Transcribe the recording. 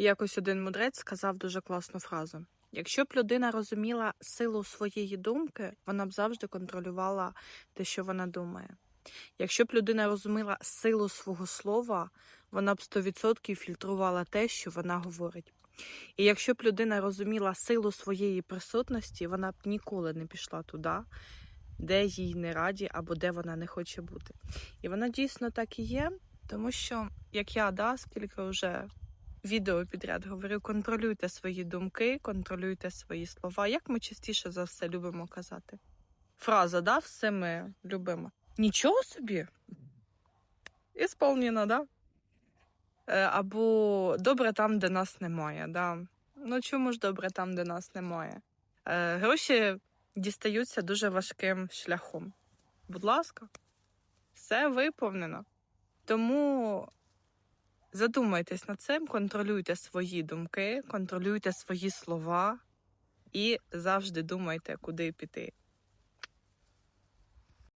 Якось один мудрець сказав дуже класну фразу: якщо б людина розуміла силу своєї думки, вона б завжди контролювала те, що вона думає. Якщо б людина розуміла силу свого слова, вона б 100% фільтрувала те, що вона говорить. І якщо б людина розуміла силу своєї присутності, вона б ніколи не пішла туди, де їй не раді або де вона не хоче бути. І вона дійсно так і є, тому що, як я да, скільки вже відео підряд говорю, контролюйте свої думки, контролюйте свої слова. Як ми частіше за все любимо казати? Фраза, да, все ми любимо. Нічого собі. Ісполнено, да? Е, Або добре там, де нас немає. Да? Ну чому ж добре там, де нас немає? Е, Гроші дістаються дуже важким шляхом. Будь ласка, все виповнено. Тому задумайтесь над цим, контролюйте свої думки, контролюйте свої слова і завжди думайте, куди піти.